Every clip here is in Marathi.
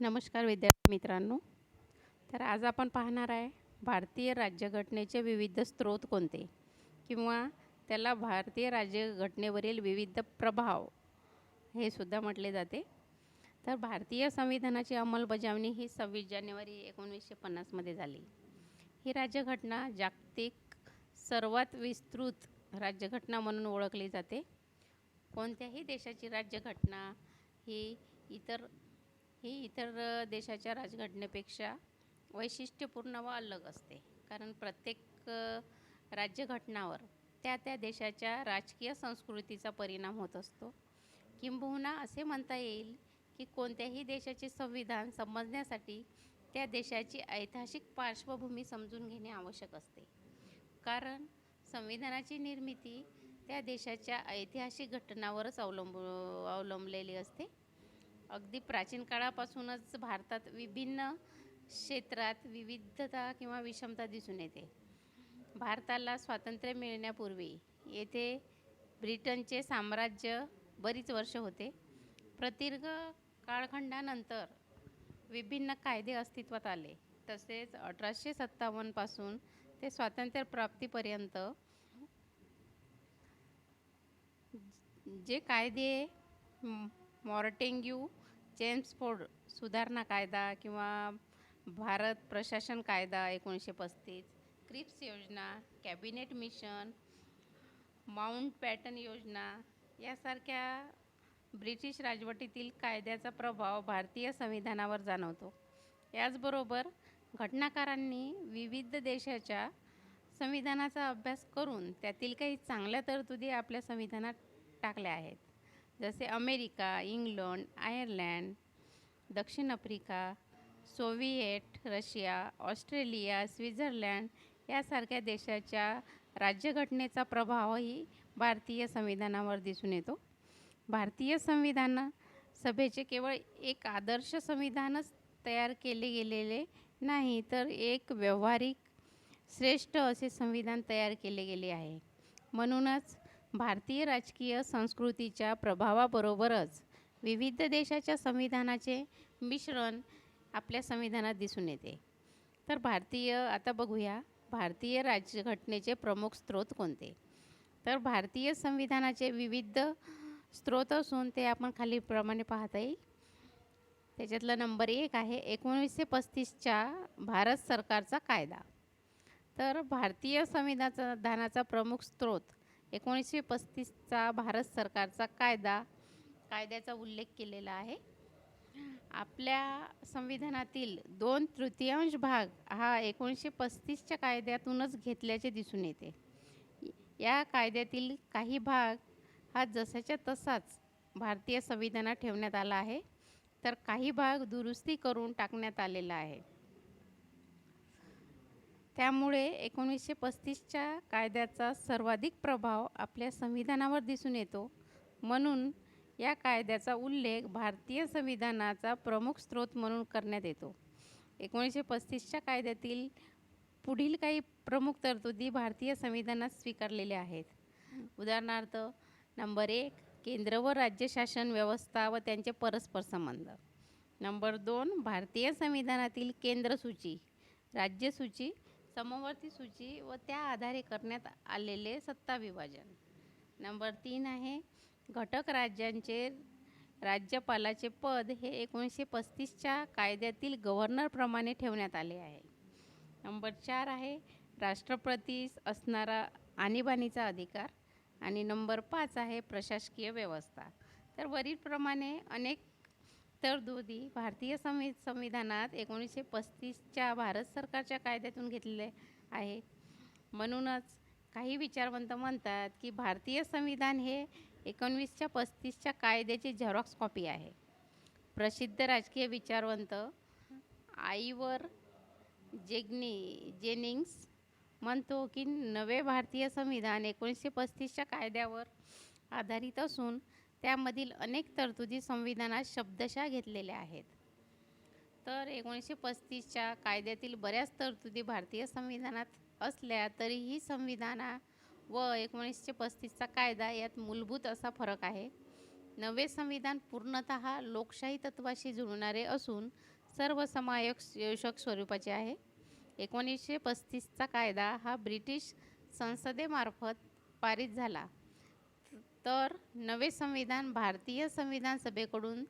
नमस्कार विद्यार्थी मित्रांनो. तर आज आपण पाहणार आहे भारतीय राज्यघटनेचे विविध स्रोत कोणते? किंवा त्याला भारतीय राज्यघटनेवरील विविध प्रभाव हे सुद्धा म्हटले जाते. तर भारतीय संविधानाची अंमलबजावणी ही सव्वीस जानेवारी एकोणीसशे पन्नासमध्ये झाली. ही राज्यघटना जागतिक सर्वात विस्तृत राज्यघटना म्हणून ओळखली जाते. कोणत्याही देशाची राज्यघटना ही इतर ही इतर देशाच्या राजघटनेपेक्षा वैशिष्ट्यपूर्ण व अलग असते. कारण प्रत्येक राज्यघटनावर त्या त्या देशाच्या राजकीय संस्कृतीचा परिणाम होत असतो. किंबहुना असे म्हणता येईल की कोणत्याही देशाचे संविधान समजण्यासाठी त्या देशाची ऐतिहासिक पार्श्वभूमी समजून घेणे आवश्यक असते. कारण संविधानाची निर्मिती त्या देशाच्या ऐतिहासिक घटनावरच अवलंब अवलंबलेली असते. अगदी प्राचीन काळापासूनच भारतात विभिन्न क्षेत्रात विविधता किंवा विषमता दिसून येते. भारताला स्वातंत्र्य मिळण्यापूर्वी येथे ब्रिटनचे साम्राज्य बरीच वर्ष होते. प्रदीर्घ काळखंडानंतर विभिन्न कायदे अस्तित्वात आले. तसेच अठराशे सत्तावन्नपासून ते स्वातंत्र्यप्राप्तीपर्यंत जे कायदे मॉर्टेंग्यू जेम्सफोर्ड सुधारणा कायदा किंवा भारत प्रशासन कायदा एकोणीसशे पस्तीस क्रिप्स योजना कॅबिनेट मिशन माउंट पॅटन योजना यासारख्या ब्रिटिश राजवटीतील कायद्याचा प्रभाव भारतीय संविधानावर जाणवतो. याचबरोबर घटनाकारांनी विविध देशाच्या संविधानाचा अभ्यास करून त्यातील काही चांगल्या तरतुदी आपल्या संविधानात टाकल्या आहेत. जसे अमेरिका इंग्लंड आयर्लंड दक्षिण Africa Soviet Russia Australia Switzerland यासारख्या देशाच्या राज्यघटनेचा प्रभावही भारतीय संविधानावर दिसून येतो. भारतीय संविधान सभेचे केवळ एक आदर्श संविधानच तयार केले गेलेले नाही तर एक व्यावहारिक श्रेष्ठ असे संविधान तयार केले गेले आहे. म्हणूनच भारतीय राजकीय संस्कृतीच्या प्रभावाबरोबरच विविध देशाच्या संविधानाचे मिश्रण आपल्या संविधानात दिसून येते. तर भारतीय आता बघूया भारतीय राज्यघटनेचे प्रमुख स्रोत कोणते? तर भारतीय संविधानाचे विविध स्रोत असून ते आपण खालीलप्रमाणे पाहता येईल. त्याच्यातला नंबर एक आहे एकोणीसशे पस्तीसच्या भारत सरकारचा कायदा. तर भारतीय संविधानाचा प्रमुख स्रोत एकोणीसशे पस्तीसचा भारत सरकारचा कायदा कायद्याचा उल्लेख केलेला आहे. आपल्या संविधानातील दोन तृतीयांश भाग हा एकोणीसशे पस्तीसच्या कायद्यातूनच घेतल्याचे दिसून येते. या कायद्यातील काही भाग हा जसाच्या तसाच भारतीय संविधानात ठेवण्यात आला आहे तर काही भाग दुरुस्ती करून टाकण्यात आलेला आहे. त्यामुळे एकोणीसशे पस्तीसच्या कायद्याचा सर्वाधिक प्रभाव आपल्या संविधानावर दिसून येतो. म्हणून या कायद्याचा उल्लेख भारतीय संविधानाचा प्रमुख स्रोत म्हणून करण्यात येतो. एकोणीसशे पस्तीसच्या कायद्यातील पुढील काही प्रमुख तरतुदी भारतीय संविधानात स्वीकारलेल्या आहेत. उदाहरणार्थ नंबर एक केंद्र व राज्य शासन व्यवस्था व त्यांचे परस्पर संबंध. नंबर दोन भारतीय संविधानातील केंद्र सूची समवर्ती सूची व त्या आधारे करण्यात आलेले सत्ता विभाजन नंबर तीन आहे घटक राज्यांचे राज्यपालाचे पद हे एकोणीसशे पस्तीसच्या कायद्यातील गव्हर्नरप्रमाणे ठेवण्यात आले आहे. नंबर चार आहे राष्ट्रपतीस असणारा आणीबाणीचा अधिकार. आणि नंबर पाच आहे प्रशासकीय व्यवस्था. तर वरीलप्रमाणे अनेक तरतुदी भारतीय संवि संविधानात एकोणीसशे पस्तीसच्या भारत सरकारच्या कायद्यातून घेतलेले आहे. म्हणूनच काही विचारवंत म्हणतात की भारतीय संविधान हे एकोणवीसच्या पस्तीसच्या कायद्याची झेरॉक्स कॉपी आहे. प्रसिद्ध राजकीय विचारवंत आईवर जेग्नी जेनिंग्स म्हणतो की नवे भारतीय संविधान एकोणीसशे पस्तीसच्या कायद्यावर आधारित असून त्यामधील अनेक तरतुदी संविधानात शब्दशः घेतलेल्या आहेत. तर एकोणीसशे पस्तीसच्या कायद्यातील बऱ्याच तरतुदी भारतीय संविधानात असल्या तरीही संविधाना व एकोणीसशे पस्तीसचा कायदा यात मूलभूत असा फरक आहे. नवे संविधान पूर्णतः लोकशाही तत्वाशी जुळणारे असून सर्वसमायक योषक स्वरूपाचे आहे. एकोणीसशे पस्तीसचा कायदा हा ब्रिटिश संसदेमार्फत पारित झाला. तर नवे संविधान भारतीय संविधान सभेकडून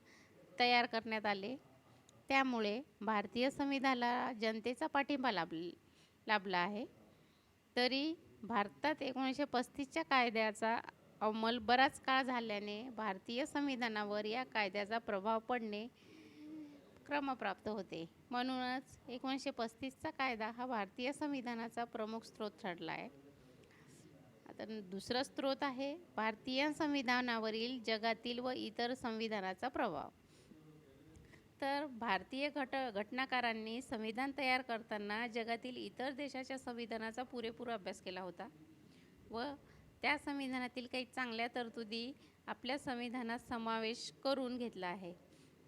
तयार करण्यात आले. त्यामुळे भारतीय संविधानाला जनतेचा पाठिंबा लाभ लाभला आहे. तरी भारतात एकोणीसशे पस्तीसच्या कायद्याचा अंमल बराच काळ झाल्याने भारतीय संविधानावर या कायद्याचा प्रभाव पडणे क्रमप्राप्त होते. म्हणूनच एकोणीसशे पस्तीसचा कायदा हा भारतीय संविधानाचा प्रमुख स्रोत ठरला आहे. तर दुसरा स्रोत आहे भारतीय संविधानावरील जगातील व इतर संविधानाचा प्रभाव. तर भारतीय घट घटनाकारांनी संविधान तयार करताना जगातील इतर देशाच्या संविधानाचा पुरेपूर अभ्यास केला होता व त्या संविधानातील काही चांगल्या तरतुदी आपल्या संविधानात समावेश करून घेतला आहे.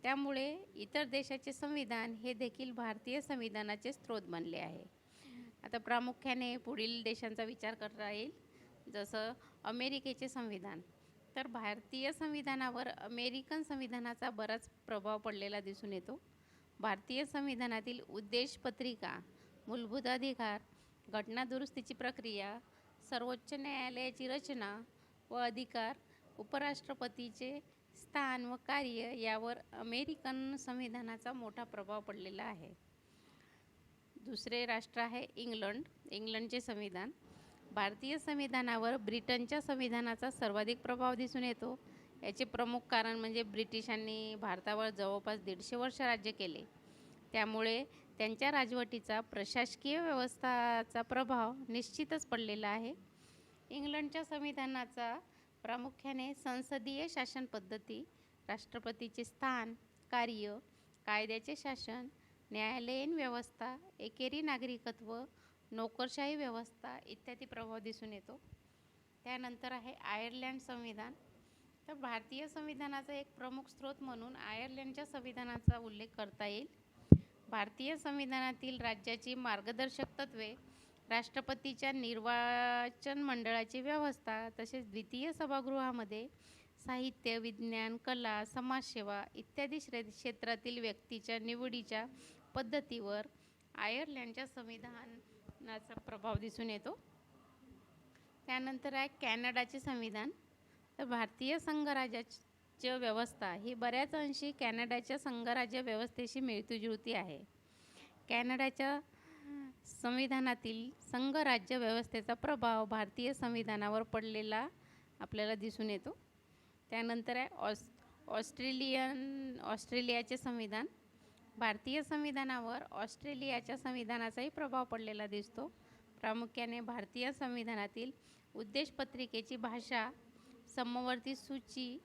त्यामुळे इतर देशाचे संविधान हे देखील भारतीय संविधानाचे स्रोत बनले आहे. आता प्रामुख्याने पुढील देशांचा विचार करता येईल. जसं अमेरिकेचे संविधान तर भारतीय संविधानावर अमेरिकन संविधानाचा बराच प्रभाव पडलेला दिसून येतो. भारतीय संविधानातील उद्देश पत्रिका मूलभूत अधिकार घटनादुरुस्तीची प्रक्रिया सर्वोच्च न्यायालयाची रचना व अधिकार उपराष्ट्रपतीचे स्थान व कार्य यावर अमेरिकन संविधानाचा मोठा प्रभाव पडलेला आहे. दुसरे राष्ट्र आहे इंग्लंड इंग्लंडचे संविधान. भारतीय संविधानावर ब्रिटनच्या संविधानाचा सर्वाधिक प्रभाव दिसून येतो. याचे प्रमुख कारण म्हणजे ब्रिटिशांनी भारतावर जवळपास दीडशे वर्ष राज्य केले. त्यामुळे त्यांच्या राजवटीचा प्रशासकीय व्यवस्थाचा प्रभाव निश्चितच पडलेला आहे. इंग्लंडच्या संविधानाचा प्रामुख्याने संसदीय शासन पद्धती राष्ट्रपतीचे स्थान कार्य कायद्याचे शासन न्यायालयीन व्यवस्था एकेरी नागरिकत्व नोकरशाही व्यवस्था इत्यादी प्रभाव दिसून येतो. त्यानंतर आहे आयर्लंड संविधान. तर भारतीय संविधानाचा एक प्रमुख स्रोत म्हणून आयर्लंडच्या संविधानाचा उल्लेख करता येईल. भारतीय संविधानातील राज्याची मार्गदर्शक तत्वे राष्ट्रपतीच्या निर्वाचन मंडळाची व्यवस्था तसेच द्वितीय सभागृहामध्ये साहित्य विज्ञान कला समाजसेवा इत्यादी श्रे क्षेत्रातील व्यक्तीच्या निवडीच्या पद्धतीवर आयर्लंडच्या संविधानाचा प्रभाव दिसून येतो. त्यानंतर आहे कॅनडाचे संविधान. तर भारतीय संघराज्याची व्यवस्था ही बऱ्याच अंशी कॅनडाच्या संघराज्य व्यवस्थेशी मिळतीजुळती आहे. कॅनडाच्या संविधानातील संघराज्य व्यवस्थेचा प्रभाव भारतीय संविधानावर पडलेला आपल्याला दिसून येतो. त्यानंतर आहे ऑस ऑस्ट्रेलियन ऑस्ट्रेलियाचे संविधान. भारतीय संविधानावर ऑस्ट्रेलियाच्या संविधानाचाही प्रभाव पडलेला दिसतो. प्रामुख्याने भारतीय संविधानातील उद्देशपत्रिकेची भाषा समवर्ती सूची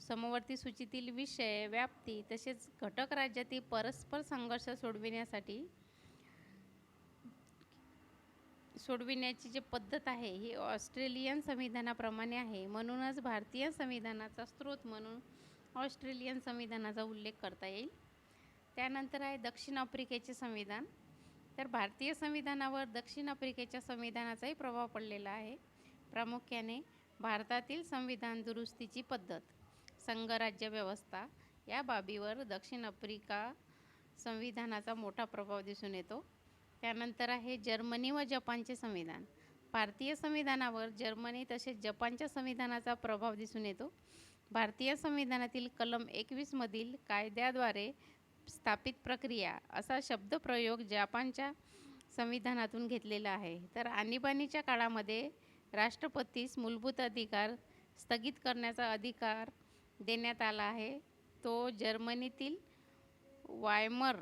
समवर्ती सूचीतील विषय व्याप्ती तसेच घटक राज्यातील परस्पर संघर्ष सोडविण्यासाठी सोडविण्याची जी पद्धत आहे ही ऑस्ट्रेलियन संविधानाप्रमाणे आहे. म्हणूनच भारतीय संविधानाचा स्रोत म्हणून ऑस्ट्रेलियन संविधानाचा उल्लेख करता येईल. त्यानंतर आहे दक्षिण आफ्रिकेचे संविधान. तर भारतीय संविधानावर दक्षिण आफ्रिकेच्या संविधानाचाही प्रभाव पडलेला आहे. प्रामुख्याने भारतातील संविधान दुरुस्तीची पद्धत संघराज्य व्यवस्था या बाबीवर दक्षिण आफ्रिका संविधानाचा मोठा प्रभाव दिसून येतो. त्यानंतर आहे जर्मनी व जपानचे संविधान. भारतीय संविधानावर जर्मनी तसेच जपानच्या संविधानाचा प्रभाव दिसून येतो. भारतीय संविधानातील कलम एकवीसमधील कायद्याद्वारे स्थापित प्रक्रिया असा शब्दप्रयोग जपानच्या संविधानातून घेतलेला आहे. तर आणीबाणीच्या काळामध्ये राष्ट्रपतीस मूलभूत अधिकार स्थगित करण्याचा अधिकार देण्यात आला आहे. तो जर्मनीतील वायमर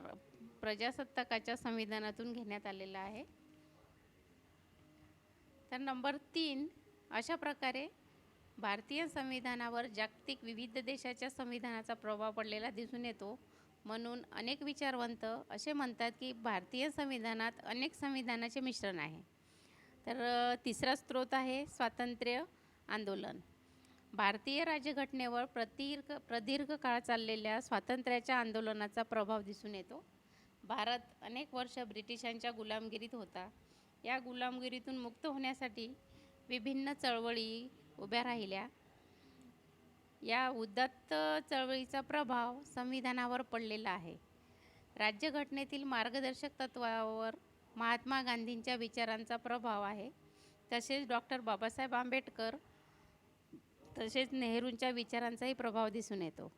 प्रजासत्ताकाच्या संविधानातून घेण्यात आलेला आहे. तर नंबर तीन अशा प्रकारे भारतीय संविधानावर जागतिक विविध देशाच्या संविधानाचा प्रभाव पडलेला दिसून येतो. म्हणून अनेक विचारवंत असे म्हणतात की भारतीय संविधानात अनेक संविधानाचे मिश्रण आहे. तर तिसरा स्रोत आहे स्वातंत्र्य आंदोलन. भारतीय राज्यघटनेवर प्रदीर्घ प्रदीर्घ काळ चाललेल्या स्वातंत्र्याच्या आंदोलनाचा प्रभाव दिसून येतो. भारत अनेक वर्ष ब्रिटिशांच्या गुलामगिरीत होता. या गुलामगिरीतून मुक्त होण्यासाठी विभिन्न चळवळी उभ्या राहिल्या. या उदात्त चळवळीचा प्रभाव संविधानावर पडलेला आहे. राज्यघटनेतील मार्गदर्शक तत्वावर महात्मा गांधींच्या विचारांचा प्रभाव आहे. तसेच डॉक्टर बाबासाहेब आंबेडकर तसेच नेहरूंच्या विचारांचाही प्रभाव दिसून येतो.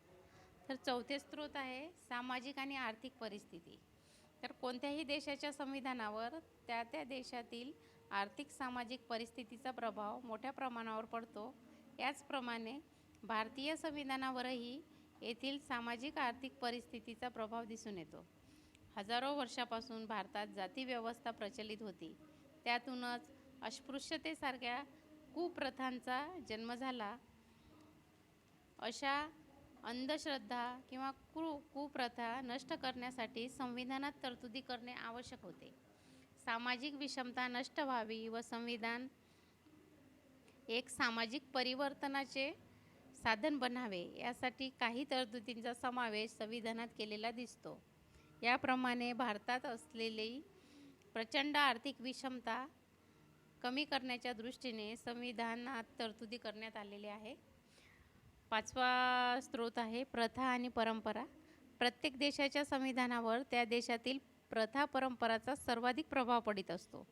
तर चौथे स्रोत आहे सामाजिक आणि आर्थिक परिस्थिती. तर कोणत्याही देशाच्या संविधानावर त्या त्या देशातील आर्थिक सामाजिक परिस्थितीचा प्रभाव मोठ्या प्रमाणावर पडतो. याचप्रमाणे भारतीय संविधानावरही येथील सामाजिक आर्थिक परिस्थितीचा प्रभाव दिसून येतो. हजारो वर्षापासून भारतात जातीव्यवस्था प्रचलित होती. त्यातूनच अस्पृश्यतेसारख्या कुप्रथांचा जन्म झाला. अशा अंधश्रद्धा किंवा क्रू कुप्रथा नष्ट करण्यासाठी संविधानात तरतुदी करणे आवश्यक होते. सामाजिक विषमता नष्ट व्हावी व संविधान एक सामाजिक परिवर्तनाचे साधन बनावे यासाठी काही तरतुदींचा समावेश संविधानात केलेला दिसतो. याप्रमाणे भारतात असलेली प्रचंड आर्थिक विषमता कमी करण्याच्या दृष्टीने संविधानात तरतुदी करण्यात आलेली आहे. पाचवा स्रोत आहे प्रथा आणि परंपरा. प्रत्येक देशाच्या संविधानावर त्या देशातील प्रथा परंपराचा सर्वाधिक प्रभाव पडित असतो.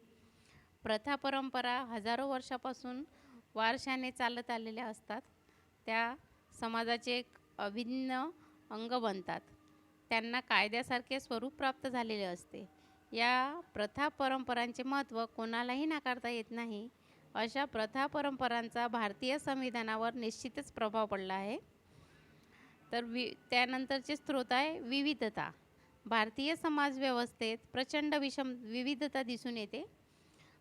प्रथा परंपरा हजारो वर्षापासून वारशाने चालत आलेल्या असतात. त्या समाजाचे एक अभिन्न अंग बनतात. त्यांना कायद्यासारखे स्वरूप प्राप्त झालेले असते. या प्रथा परंपरांचे महत्त्व कोणालाही नाकारता येत नाही. अशा प्रथा परंपरांचा भारतीय संविधानावर निश्चितच प्रभाव पडला आहे. तर वि त्यानंतरचे स्रोत आहे विविधता. भारतीय समाजव्यवस्थेत प्रचंड विषम विविधता दिसून येते.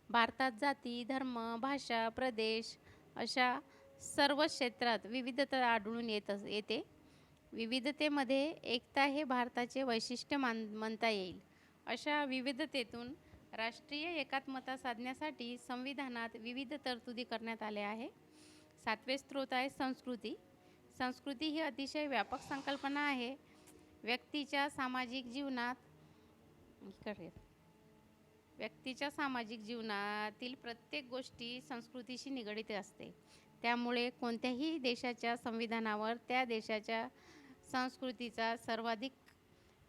भारतात जाती धर्म भाषा प्रदेश अशा सर्व क्षेत्रात विविधता आढळून येत येते. विविधतेमध्ये एकता हे भारताचे वैशिष्ट्य मान म्हणता येईल. अशा विविधतेतून राष्ट्रीय एकात्मता साधण्यासाठी संविधानात विविध तरतुदी करण्यात आल्या आहे सातवे स्रोत आहे संस्कृती. संस्कृती ही अतिशय व्यापक संकल्पना आहे. व्यक्तीच्या सामाजिक जीवनात व्यक्तीच्या सामाजिक जीवनातील प्रत्येक गोष्टी संस्कृतीशी निगडित असते. त्यामुळे कोणत्याही देशाच्या संविधानावर त्या देशाच्या संस्कृतीचा सर्वाधिक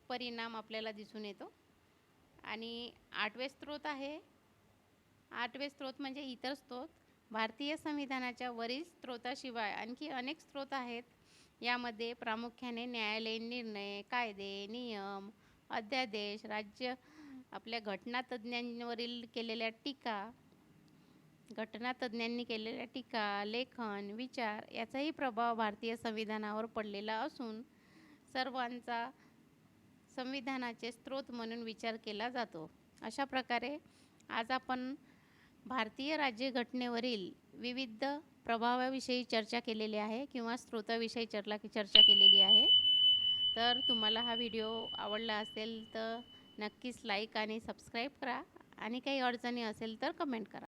परिणाम आपल्याला दिसून येतो. आणि आठवे स्रोत आहे आठवे स्रोत म्हणजे इतर स्रोत. भारतीय संविधानाच्या वरील स्रोताशिवाय आणखी अनेक स्रोत आहेत. यामध्ये प्रामुख्याने न्यायालयीन निर्णय कायदे नियम अध्यादेश राज्य आपल्या घटनातज्ज्ञांवरील केलेल्या टीका घटनातज्ज्ञांनी केलेल्या टीका लेखन विचार याचाही प्रभाव भारतीय संविधानावर पडलेला असून सर्वांचा संविधानाचे स्रोत म्हणून विचार केला जातो. अशा प्रकारे आज आपण भारतीय राज्यघटनेवरील विविध प्रभावाविषयी चर्चा केलेली आहे किंवा स्रोताविषयी चर्ला चर्चा केलेली आहे. तर तुम्हाला हा व्हिडिओ आवडला असेल तर नक्कीच लाईक आणि सबस्क्राईब करा आणि काही अडचणी असेल तर कमेंट करा.